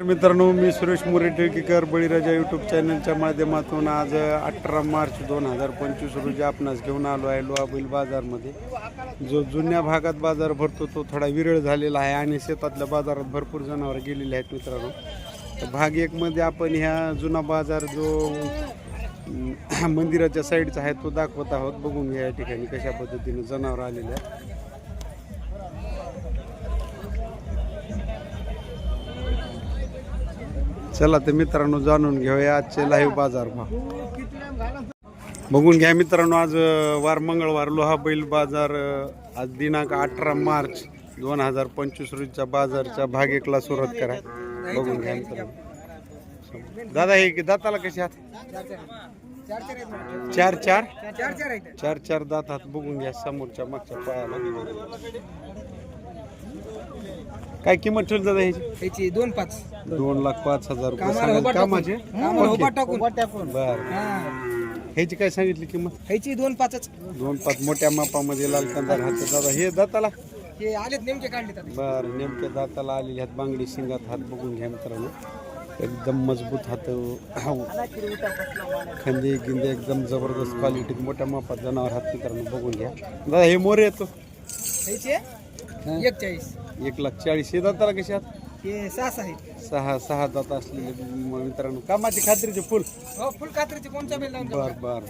मित्रांनो मी सुरेश मोरे टिळकीकर बळीराजा यूट्यूब चॅनलच्या माध्यमातून आज अठरा मार्च दोन हजार पंचवीस रोजी आपणास घेऊन आलो आहे लोहाबैल बाजारमध्ये. जो जुन्या भागात बाजार भरतो तो थोडा विरळ झालेला आहे आणि शेतातल्या बाजारात भरपूर जनावरं गेलेली आहेत मित्रांनो. तर भाग एकमध्ये आपण ह्या जुना बाजार जो मंदिराच्या साईडचा आहे तो दाखवत आहोत. बघून घ्या या ठिकाणी कशा पद्धतीने जनावरं आलेले आहेत. चला तर मित्रांनो जाणून घेऊया आजचे लाईव्ह बाजार भाव. बघून घ्या मित्रांनो आज वार मंगळवार लोहा बैल बाजार आज दिनांक अठरा मार्च दोन हजार पंचवीस रोजीच्या बाजारच्या भाग एकला सुरुवात करा. बघून घ्या मित्रांनो. दादा हे की दाताला कशी आहात? चार चार? चार चार दात हात बघून घ्या समोरच्या मागच्या पायाला. काय किंमत ठेवली दादा ह्याची? त्याची दोन पाच. दोन लाख पाच हजार रुपये. कामाला सांगाल उभा कामाचे? कामाला टाकून. बर. हा. ह्याची काय सांगितली किंमत? ह्याची दोन पाचच. दोन पाच मोठ्या मापामध्ये लाल कंदा राहते दादा हे दाताला? हे आलेत नेमके काढले. बर नेमक्या दाताला आलेले हात बांगडी शिंगात हात बघून घ्या मित्रांनो. एकदम मजबूत हात. खंदे गिंदे एकदम जबरदस्त क्वालिटीत मोठ्या मापात जनावर हात मित्रांनो बघून घ्या. दादा हे मोरे येतो ह्याचे एक चाळीस एक लाख चाळीस. हे दाताला कशी हात हे सहा सहा आहेत. सहा सहा दात असलेले म- मित्रांनो कामाची खात्रीचे फुल. हो फुल कात्रीचे कोणत्या बेल लावून बर बर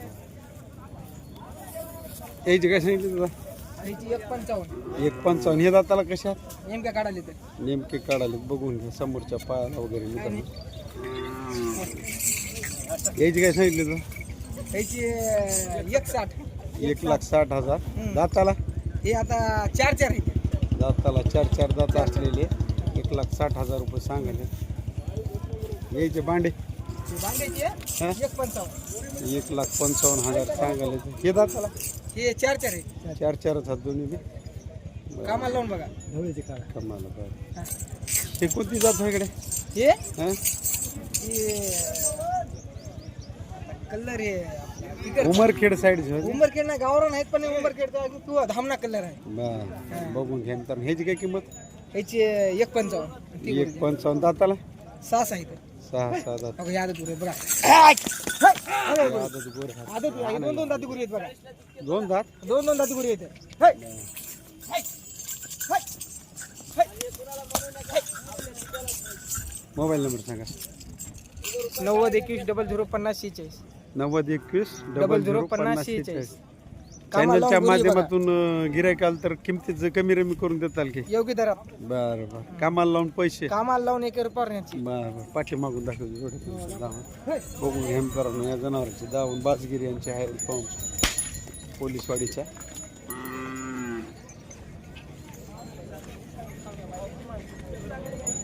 याची काय सांगितली तुला एक पंचावन्न. एक पंचावन्न. हे दाताला कशा नेमक्या काढाले तर नेमके काढाले बघून घ्या समोरच्या पायाला वगैरे मित्रांनो. याची काय सांगितली तुला ह्याची अं, एक साठ. एक लाख साठ हजार. दाताला? हे आता चार चार आहेत. दाताला चार चार दात असलेले एक लाख साठ हजार रुपये सांगाले. यायचे भांडे. हे हा? एक लाख पंचावन्न हजार सांगाले. हे दाताला? हे चार चार आहेत. चार चारच हात दोन्ही बी. कामाला लावून बघा. कमाला बरं. हे. कोणती जात आहे इकडे? हे? हं? कलर हे उमरखेड साईड उमरखेड नाही गावरान आहेत पण उमरखेडचा तू धामणा कलर आहे. बर बघून घ्या. तर ह्याची काय किंमत? ह्याची एक पंचावन्न. ती एक पंचावन्न. दाताला? सहा सहा आहेत सहा सहा दात. आदत गोर हात. आदत. दोन दोन दाती गुरु आहेत बघा. दोन दात? दोन दोन दाती गुरु आहेत. मोबाईल नंबर सांगा. नव्वद एकवीस डबल झिरो पन्नास शेहेचाळीस. नव्वद एकवीस डबल झिरो पन्नास शेहेचाळीस. चॅनलच्या बघा. माध्यमातून गिरायक आलं तर किमतीच कमी रमी करून देताल की? योग्य दरात. बरं बरं. कामाला लावून पैसे. कामाला लावून एक रुपयाची बरं बरं. पाठी मागून दाखवतो एवढे तुमचं दावा. बघून घ्या मित्रांनो या जनावरांची दावून बाजगिरी यांची आहे पाहून. पोलीसवाडीच्या.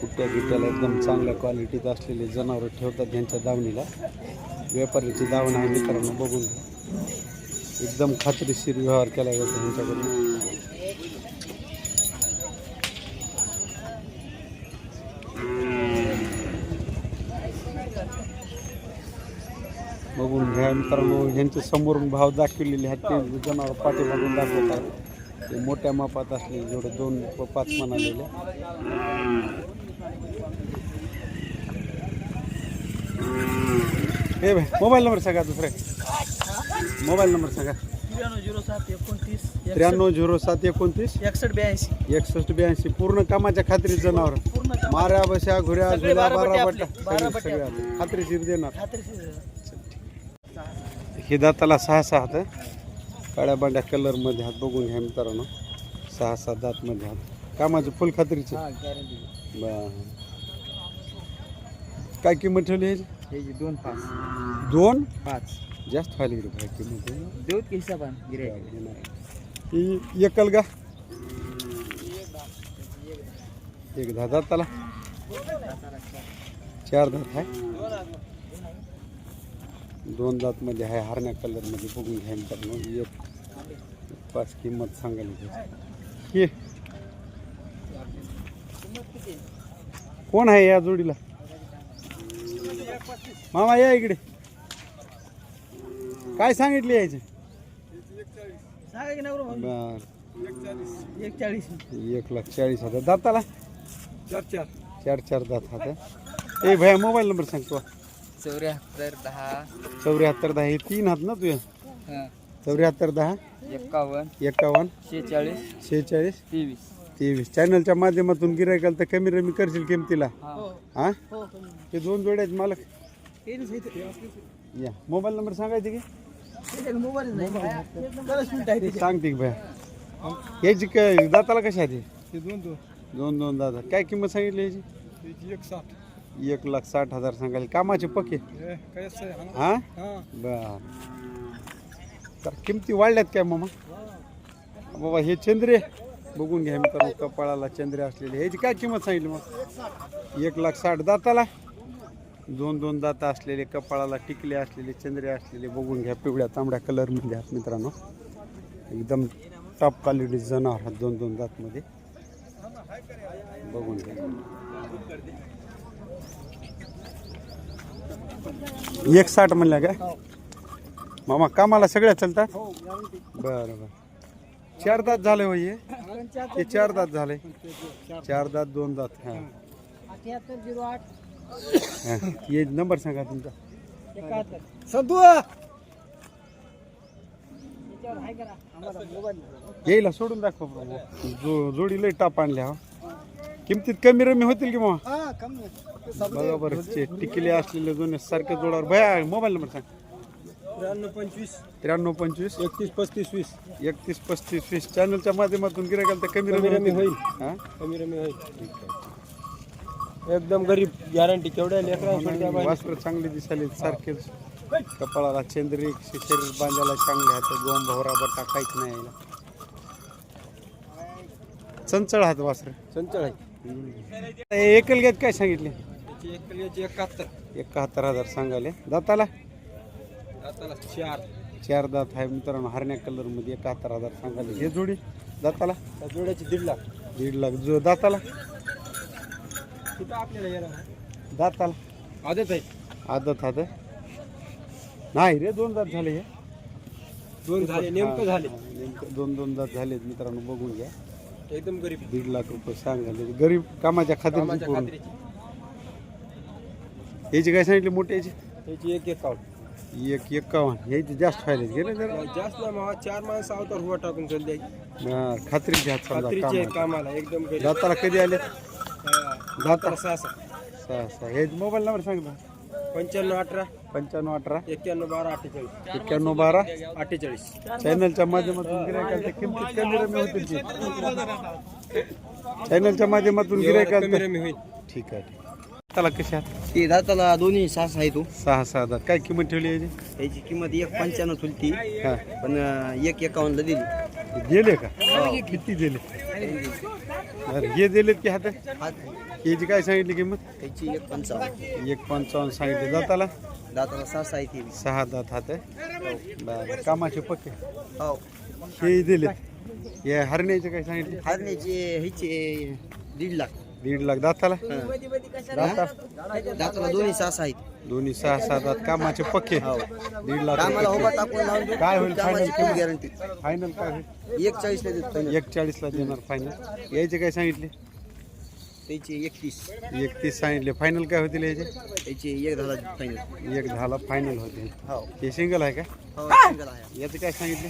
कुट्या गिट्याला एकदम चांगल्या क्वालिटीत असलेले जनावरं ठेवतात यांच्या दावणीला. व्यापाऱ्याची दावण आहे मित्रांनो बघून एकदम खात्रीशीर व्यवहार केला जातो त्यांच्याकडून बघून घ्या मित्रांनो ह्यांचे समोरून भाव दाखवलेले आहेत. ते जनावर पाठीमागून दाखवतात. ते मोठ्या मापात असलेले जेवढे दोन व पाच म्हणालेले. हे भाई मोबाईल नंबर सांगा दुसरे. मोबाईल नंबर सांगा. त्र्याण्णव झिरो सात एकोणतीस त्र्याण्णव झिरो सात एकोणतीस एकसष्ट ब्याऐंशी. एकसष्ट ब्याऐंशी. पूर्ण कामाच्या खात्रीत जनावर. माऱ्या बशा घुऱ्या झुल्या बारा बट्टा आपले. बारा सगळे- पट्टे सगळे आपले. खात्रीशीर देणार. हे दाताला सहा सहा हात. काळ्या बांड्या कलरमध्ये हात बघून घ्या मित्रांनो. सहा सहा दातमध्ये हात. कामाचे फुल खात्रीचे. हा बरं. काय किंमत ठेवली ह्याची दोन पाच. दोन? पाच. जास्त व्हायला गेली किंमत देऊत की ही एकल का? एक दहा दाताला चार दात आहे. दोन दात मध्ये आहे हरण्या कलर मध्ये बघून घ्या मित्रांनो एक पाच किंमत सांगायला. हे. कोण आहे या जोडीला? मामा या इकडे. काय सांगितले यायचे? सांगा की नवरा बर. एक चाळीस एक लाख चाळीस हजार. दाताला? चार चार. चार चार दात हात आहे. ए भैया मोबाईल नंबर सांगतो चौऱ्याहत्तर दहा. चौऱ्याहत्तर दहा. हे तीन हात ना तुझ्या हा, चौऱ्याहत्तर दहा. एक्कावन्न एकावन्न. शेहेचाळीस. शेहेचाळीस. तेवीस. तेवीस. चॅनलच्या माध्यमातून गिरायकाल तर कमी रमी करशील किमतीला. हा. हा? हे दोन जोड्या आहेत मालक. या. मोबाईल नंबर सांगायचे की? सांगते की भैया याची काय दाताला कशा आहे दोन दोन दोन दोन दादा. काय किंमत सांगितली याची? एक साठ एक लाख साठ हजार सांगायला. कामाचे पक्के हा? हा बर. तर किमती वाढल्यात काय मामा? बाबा हे चंद्रे. बघून घ्या मित्रांनो कपाळाला चंद्रे असलेले. ह्याची काय किंमत सांगितली मग? एक लाख साठ दाताला. दोन दोन दात असलेले कपाळाला टिकले असलेले चंद्रे असलेले बघून घ्या पिवळ्या तांबड्या कलरमध्ये आहेत मित्रांनो. एकदम टॉप क्वालिटी जनावर आहेत दोन दोन दातमध्ये. बघून घ्या. एक साठ म्हणल्या काय? मामा कामाला सगळ्या चलतात? बरं बरं. चार दात झाले हो? हे चार दात झाले. चार दात दोन दात हां. अठ्याहत्तर झिरो आठ. हां. हे नंबर सांगा तुमचा. संतू येईला सोडून दाखवा प्रभू. जो जोडी लय टाप आणल्या हो. किमतीत कमी रमी होतील की मग? हा कमी बघा बरं ते टिकले असलेले दोन सारख्या जोडावर भया मोबाईल नंबर सांग. त्र्याण्णव पंचवीस. त्र्याण्णव पंचवीस. एकतीस पस्तीस वीस. एकतीस पस्तीस वीस. चॅनलच्या माध्यमातून गिरायकाल तर कमी कमी रमी रमी होईल होईल. हां? कमी रमी होईल. एकदम गरीब गॅरंटी केवढ्या लेकरांसाठी वास्त्र चांगले दिसाले सारखेच. कपाळाला चंद्री शरीर बांधायला चांगले हात गोम भवरा बट्टा काहीच नाही यायला चंचळ हात वासर. चंचळ आहे. एकल घेत काय सांगितले? एकाहत्तर. एकाहत्तर हजार सांगाले दाताला? आता चार. चार दात आहे मित्रांनो हरण्या कलरमध्ये एकाहत्तर हजार सांगाले हे जोडी दाताला? त्या जोड्याची दीड लाख. दीड लाख. जो दाताला? कुठं आपल्याला येणार दाताला. आदत आहे. आदत हात नाही रे दोन दात झाले हे. दोन झाले नेमकं झाले. हा, नेमकं दोन दोन दात झालेत मित्रांनो बघून घ्या. एकदम गरीब. दीड लाख रुपये सांगाले गरीब कामाच्या खात्याची कामाच्या पूर्ण. खात्रीची. याची काय सांगितली मोठ्याची त्याची एक एक एक्कावन्न याची जास्त फ़ायदे गेले जरा. जास्त नाही मावा चार माणसं अवतार हुवा टाकून चालली हा, खात्रीचे हात समजा खात्रीचे कामाला. कामाला एकदम गरीब. दाताला कधी आले. दाता सहा सहा. सहा सहा. हे मोबाईल नंबर सांग पंच्याण्णव अठरा. पंच्याण्णव अठरा. एक्क्याण्णव बारा अठ्ठेचाळीस. एक्क्याण्णव बारा. अठ्ठेचाळीस. चॅनलच्या माध्यमातून गिरायकाल किमतीत कमी रमी होतील की चॅनलच्या माध्यमातून गिरायकाल कमी रमी होईल. ठीक आहे ठीक त्याला कशा ते दाताला दोन्ही सास आहे तो. सहा सहा दात. काय किंमत ठेवली याची? त्याची किंमत एक पंच्याण्णव तुलती हा. पण अं, एक एकावन्नला दिली. गेले का? किती दिले? बरं हे दिलेत की हात याची काय सांगितली किंमत? त्याची एक पंचावन्न. एक पंचावन्न सांगितले. दाताला? दाताला सास आहे ती सहा दात हात बरं. कामाचे पक्के? हो. हे दिले हे हरण्याचे काय सांगितले? हरण्याचे ह्याचे दीड लाख. दीड लाख. दाताला? दाता? दाताला दोन्ही सास आहेत. दोन्ही सहा सहा दात कामाचे पक्के. दीड लाख कामाला. टाकून लावून देऊ. काय होईल कामाची final फुल किंमत? गॅरंटी फायनल काय होईल? एक चाळीसला देतो final. एक चाळीसला देणार फायनल यायचे काय सांगितले? त्याची एकतीस. एकतीस सांगितले. फायनल काय होतील याचे त्याची एक झाला फायनल एक दहाला फायनल होते. हो. हे सिंगल आहे का? हो single आहे. याचे काय सांगितले?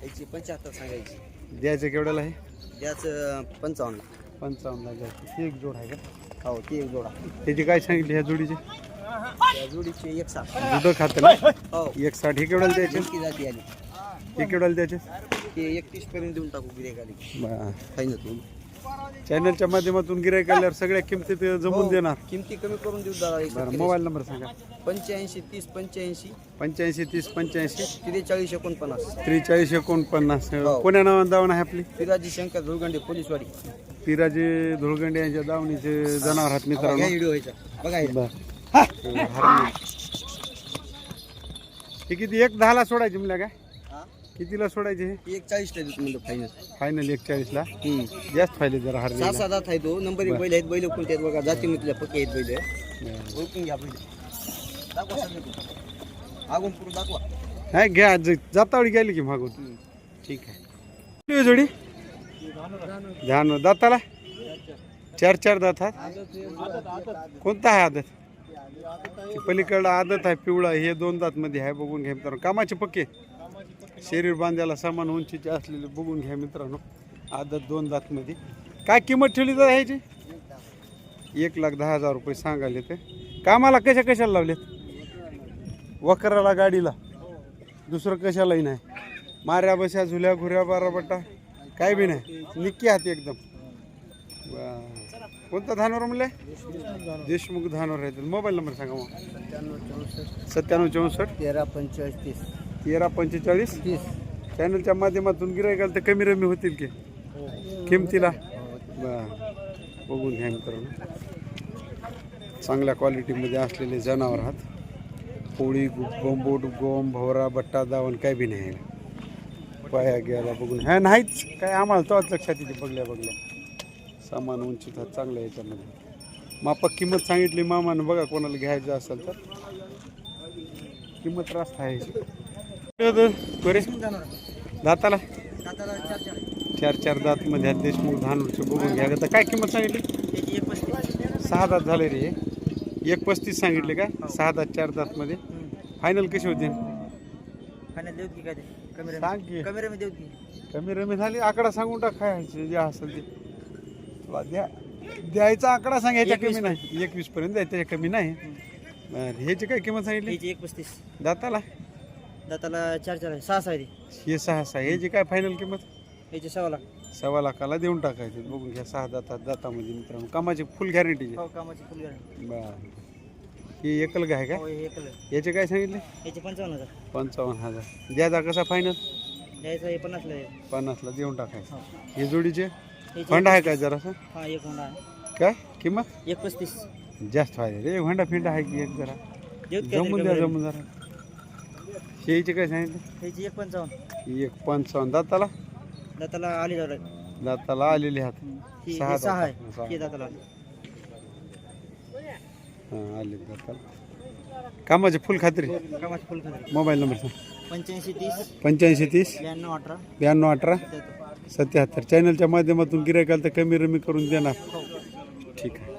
त्याची पंच्याहत्तर सांगायची. द्यायचं केवढ्याला आहे? त्याचं पंचावन्न. पंचावन्नला द्यायचं. ते एक जोड आहे का? हो ती एक जोडा त्याची काय सांगितली ह्या जोडीचे? त्या जोडीचे एक साठ. दुधं खातं ना? हो. एक साठ हे केवढ्याला द्यायचे? जाती आली. हे केवढ्याला द्यायचे? ते एकतीस पर्यंत देऊन टाकू बरं. फायनल तू चॅनलच्या माध्यमातून गिरायक आल्यावर सगळ्या किमतीत जमून देणार. किमती कमी करून देऊ दादा एक बरं मोबाईल नंबर सांगा. पंच्याऐंशी तीस पंच्याऐंशी. पंच्याऐंशी तीस पंच्याऐंशी. त्रेचाळीस एकोणपन्नास. त्रेचाळीस एकोणपन्नास. हो. कोण्या नावानं दावण आहे आपली? पिराजी शंकर धुळगंडे पोलीसवाडी. पिराजे धुळगंडे यांच्या दावणीचे जनावर आहात मित्रांनो. व्हिडिओ व्हायचा बघा हे. बर. हे किती एक दहाला सोडायचे म्हणल्या काय? कितीला सोडायचे हे? एक चाळीसला देतो म्हणलं फायनल फायनल एक चाळीसला जास्त फायदे जरा सहा हरणे सात आहे तो. नंबर एक बैल आहेत बैल कोणते आहेत बघा. जातीमधल्या पक्के आहेत बैल. ओळखून घ्या बैल. दाखवा सगळे बैल. आगून पुढे दाखवा. नाही घ्या. ज- जातावडी गेली की मागून? ठीक आहे. किती आहे जोडी? ध्यान दाताला? चार चार दात हात कोणता आहे आदत? पलीकडं आदत आहे पिवळा हे दोन दातमध्ये आहे बघून घ्या मित्रांनो. कामाचे पक्के. शरीर बांधायला समान उंचीचे असलेले बघून घ्या मित्रांनो. आदत दोन दातमध्ये काय किंमत ठेवली तर ह्याची? एक लाख दहा हजार रुपये सांगायले ते. कामाला कशा कशाला लावलेत? वकराला गाडीला? दुसरं कशालाही नाही. माऱ्या बशा झुल्या घुऱ्या बाराबट्टा. काय बी नाही. निक्की हाती एकदम. कोणता धानवर म्हणले? देशमुख धानवर आहे मोबाईल नंबर सांगा मग. सत्त्याण्णव चौसष्ट. तेरा पंचेचाळीस तीस. तेरा पंचेचाळीस. तीस. चॅनलच्या माध्यमातून गिरायकाल तर कमी रमी होतील की? किमतीला? बघून घ्या मित्रांनो. चांगल्या क्वालिटीमध्ये असलेले जनावर आहात. पोळी गोंबोट गोम भवरा बट्टा दावण काय बी नाही. पाया गेला बघून. ह्या नाहीच. काय आम्हाला तेव्हाच लक्षात येते बघल्या बघल्या. सामान उंचीत हात चांगलं आहे याच्यामध्ये. मापक किंमत सांगितली मामानं बघा कोणाला घ्यायचं असेल तर. किंमत रास्त आहे. बरे दाताला? चार चार दात मध्ये देशमुख धानूरचे बघून घ्या. आता काय किंमत सांगितली? सहा दात झाले रे. हे. एक पस्तीस सांगितले काय सहा दात चार दात मध्ये. फायनल कशी होते? की. की की. कमी रमी झाली. आकडा सांगून टाक काय जे असेल ते. द्या. द्यायचा आकडा सांग ह्याच्या कमी नाही. एकवीस पर्यंत द्या त्याच्या कमी नाही. बरं, ह्याची काय किंमत सांगितली? एक पस्तीस दाताला? दाताला चार चार आहे. सहा सहा आहे ती. हे सहा सहा ह्याची काय फायनल किंमत? याची सहा लाख. सव्वा लाखाला देऊन टाकायचे. बघून घ्या सहा दातात दातामध्ये मित्रांनो. कामाची फुल गॅरंटीचे हो कामाची फुल गॅरंटी बरं. ही एकल गाय काय हो हे. याचे काय सांगितले? याची पंचावन्न हजार. पंचावन्न हजार. द्यायचा कसा फायनल द्यायचं हे पन्नासला आहे. पन्नासला देऊन टाकायचं. हो. हे जोडीचे? फंड आहे काय जरासं? हा एक होंडा आहे. काय? किंमत? एक पस्तीस जास्त फायदे रे. होंडा फिंडा आहे की एक जरा? की काय जमून द्या? जमून जरा. शेळीचे काय सांगितले? एक पंचावन्न. एक पंचावन्न. दाताला? दाताला आली जाऊ दाताला आलेले हात ही सहा ही सहा दाता. आहे. ही दाताला हां आले दाताला. कामाची फुल खात्री? कामाची फुल खात्री. मोबाईल नंबर सांग. पंच्याऐंशी तीस. पंच्याऐंशी तीस. ब्याण्णव अठरा. ब्याण्णव अठरा. सत्याहत्तर. चॅनलच्या माध्यमातून गिरायकाल तर कमी रमी करून देणार. ठीक आहे.